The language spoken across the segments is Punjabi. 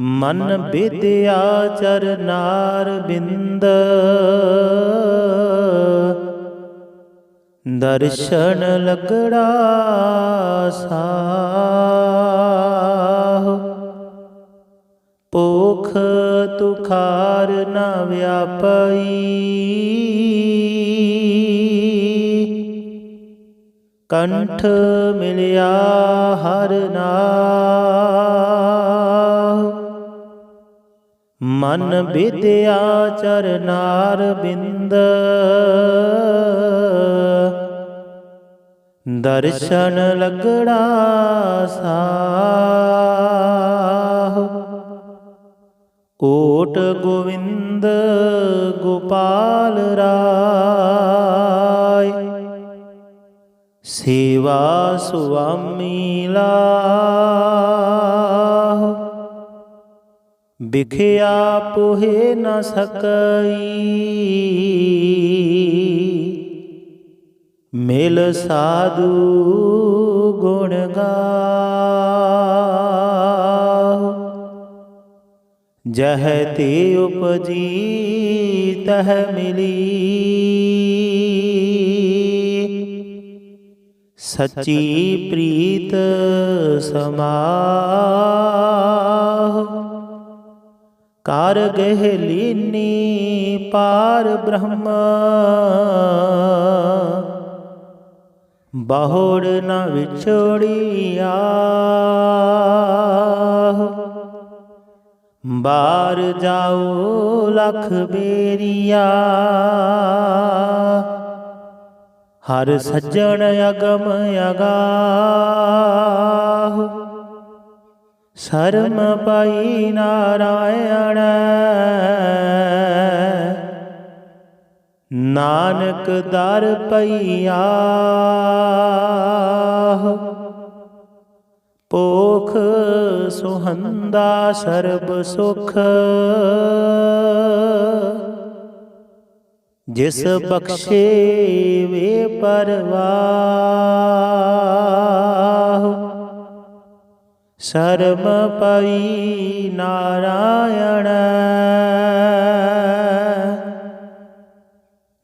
ਮਨ ਵਿਦਿਆ ਚਰਨਾਰ ਬਿੰਦ। ਦਰਸ਼ਨ ਲਗੜਾ ਸਾਹ। ਪੋਖ ਤੁਖਾਰ ਨ ਵਿਆਪਈ। ਕੰਠ ਮਿਲਿਆ ਹਰ ਨਾਮ ਮਨ ਵਿਦਿਆ ਚਰਨਾਰ ਬਿੰਦ। ਦਰਸ਼ਨ ਲਗੜਾ ਸਾਹ। ਓਟ ਗੋਵਿੰਦ ਗੋਪਾਲ ਰਾਏ। ਸੇਵਾ ਸੁਆਮੀ ਲਾਹ ਬਿਖਿਆ ਪੁਹੇ ਨ ਸਕਈ। ਮਿਲ ਸਾਧੂ ਗੁਣ ਗਾਹੁ। ਜਹ ਤੇ ਉਪਜੀ ਤਹ ਮਿਲੀ। ਸੱਚੀ ਪ੍ਰੀਤ ਸਮਾ ਕਰ ਗਹਿ ਲੀਨੀ ਪਾਰ ਬ੍ਰਹਮ। ਬਹੁੜ ਨਾ ਵਿਛੋੜੀਆ। ਬਾਰ ਜਾਓ ਲਖ ਬੇਰੀਆ। ਹਰ ਸੱਜਣ ਅਗਮ ਅਗਾਹ। ਸ਼ਰਮ ਪਾਈ ਨਾਰਾਇਣ। ਨਾਨਕ ਦਰ ਪਈਆ। ਪੋਖ ਸੁਹੰਦਾ ਸਰਬ ਸੁਖ। ਜਿਸ ਬਖਸ਼ੇ ਵੇ ਪਰਵਾ। ਸਰਬ ਪਈ ਨਾਰਾਇਣ।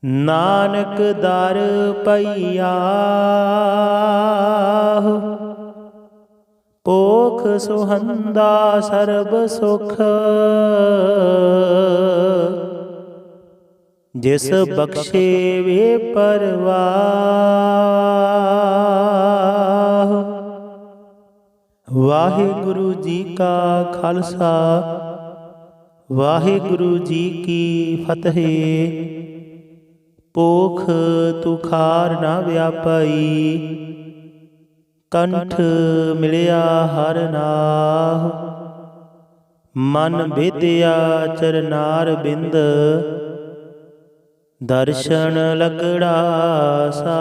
ਨਾਨਕ ਦਰ ਪਈਆ। ਪੋਖ ਸੁਹੰਦਾ ਸਰਬ ਸੁਖ। ਜਿਸ ਬਖਸ਼ੇ ਵੇ ਪਰਵਾ ਵਾਹਿਗੁਰੂ ਜੀ ਕਾ ਖਾਲਸਾ, ਵਾਹਿਗੁਰੂ ਜੀ ਕੀ ਫਤਿਹ। ਪੋਖ ਤੁਖਾਰ ਨਾ ਵਿਆਪਈ, ਕੰਠ ਮਿਲਿਆ ਹਰ ਨਾਹ। ਮਨ ਵਿਦਿਆ ਚਰਨਾਰ ਬਿੰਦ, ਦਰਸ਼ਨ ਲਗੜਾ ਸਾ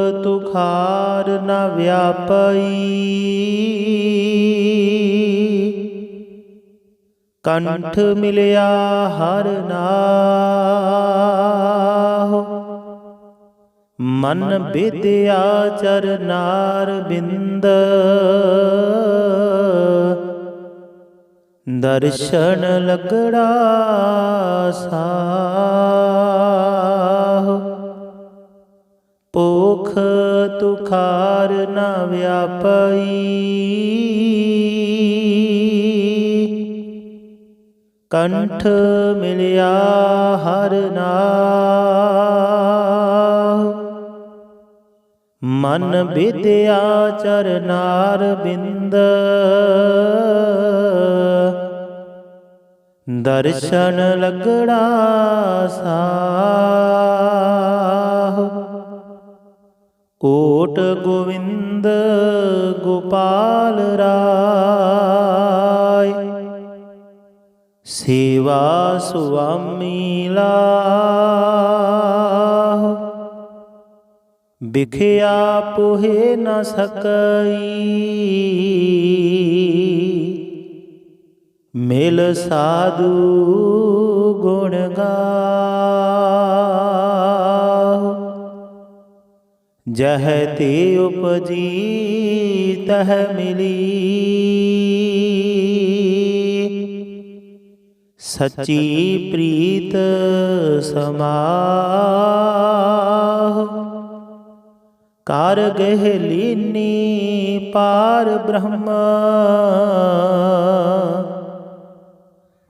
ਤੁਖਾਰ ਨ ਵਿਆਪਈ। ਕੰਠ ਮਿਲਿਆ ਹਰ ਨਾਮ ਮਨ ਵਿਦਿਆ ਚਰਨਾਰ ਬਿੰਦ। ਦਰਸ਼ਨ ਲਗੜਾ ਸਾਹ। ਪੋਖ ਤੁਖਾਰ ਨ ਵਿਆਪਈ। ਕੰਠ ਮਿਲਿਆ ਹਰ ਨਾਮ ਮਨ ਵਿਦਿਆ ਚਰਨਾਰ ਬਿੰਦ। ਦਰਸ਼ਨ ਲਗੜਾ ਸਾਹ। ਕੋਟ ਗੋਵਿੰਦ ਗੋਪਾਲ ਰਾਏ। ਸੇਵਾ ਸੁਆਮੀ ਲਾਹ। ਬਿਖਿਆ ਪੁਹੇ ਨ ਸਕਈ। ਮਿਲ ਸਾਧੂ ਗੁਣ ਗਾਓ ਜਹ ਤੇ ਉਪਜੀ ਤਹ ਮਿਲੀ। ਸੱਚੀ ਪ੍ਰੀਤ ਸਮਾਹ। ਕਰ ਗਹਿ ਲੀਨੀ ਪਾਰ ਬ੍ਰਹਮ।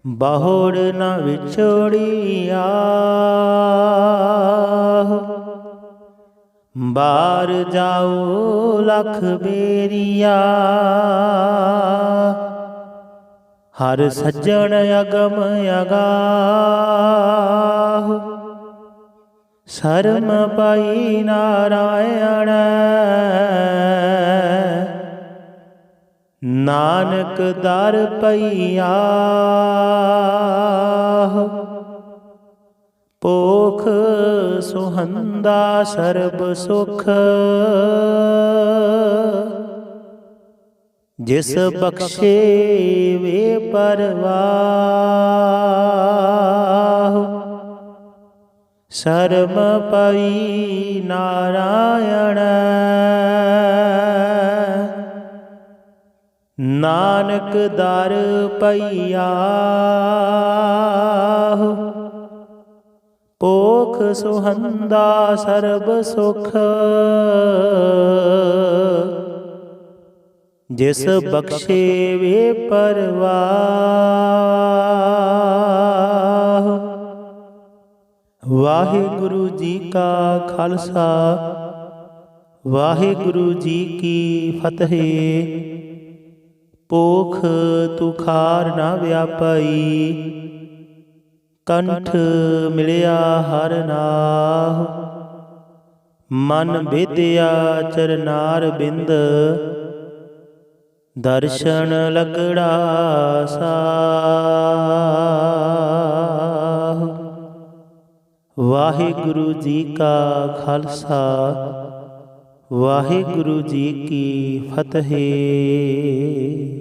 ਬਹੁੜ ਨਾ ਵਿਛੋੜੀਆ। ਬਾਰ ਜਾਓ ਲਖ ਬੇਰੀਆ। ਹਰ ਸੱਜਣ ਅਗਮ ਅਗਾਹ। ਸ਼ਰਮ ਪਾਈ ਨਾਰਾਇਣ। ਨਾਨਕ ਦਰ ਪਈਆ। ਪੋਖ ਸੁਹੰਦਾ ਸਰਬ ਸੁਖ। ਜਿਸ ਬਖਸ਼ੇ ਵੇ ਪਰਵਾਹ ਸ਼ਰਮ ਪਈ ਨਾਰਾਇਣ। ਨਾਨਕ ਦਰ ਪਈਆ। ਪੋਖ ਸੁਹੰਦਾ ਸਰਬ ਸੁਖ। ਜਿਸ ਬਖਸ਼ੇ ਵੇ ਪਰਵਾਹ। ਵਾਹਿਗੁਰੂ ਜੀ ਕਾ ਖਾਲਸਾ, ਵਾਹਿਗੁਰੂ ਜੀ ਕੀ ਫਤਿਹ। ਪੋਖ ਤੁਖਾਰ ਨਾ ਵਿਆਪਈ ਕੰਠ ਮਿਲਿਆ ਹਰ ਨਾਹ। ਮਨ ਵਿਦਿਆ ਚਰਨਾਰ ਬਿੰਦ। ਦਰਸ਼ਨ ਲਗੜਾ ਸਾਹ। ਵਾਹਿਗੁਰੂ ਜੀ ਕਾ ਖਾਲਸਾ, ਵਾਹਿਗੁਰੂ ਜੀ ਕੀ ਫਤਿਹ।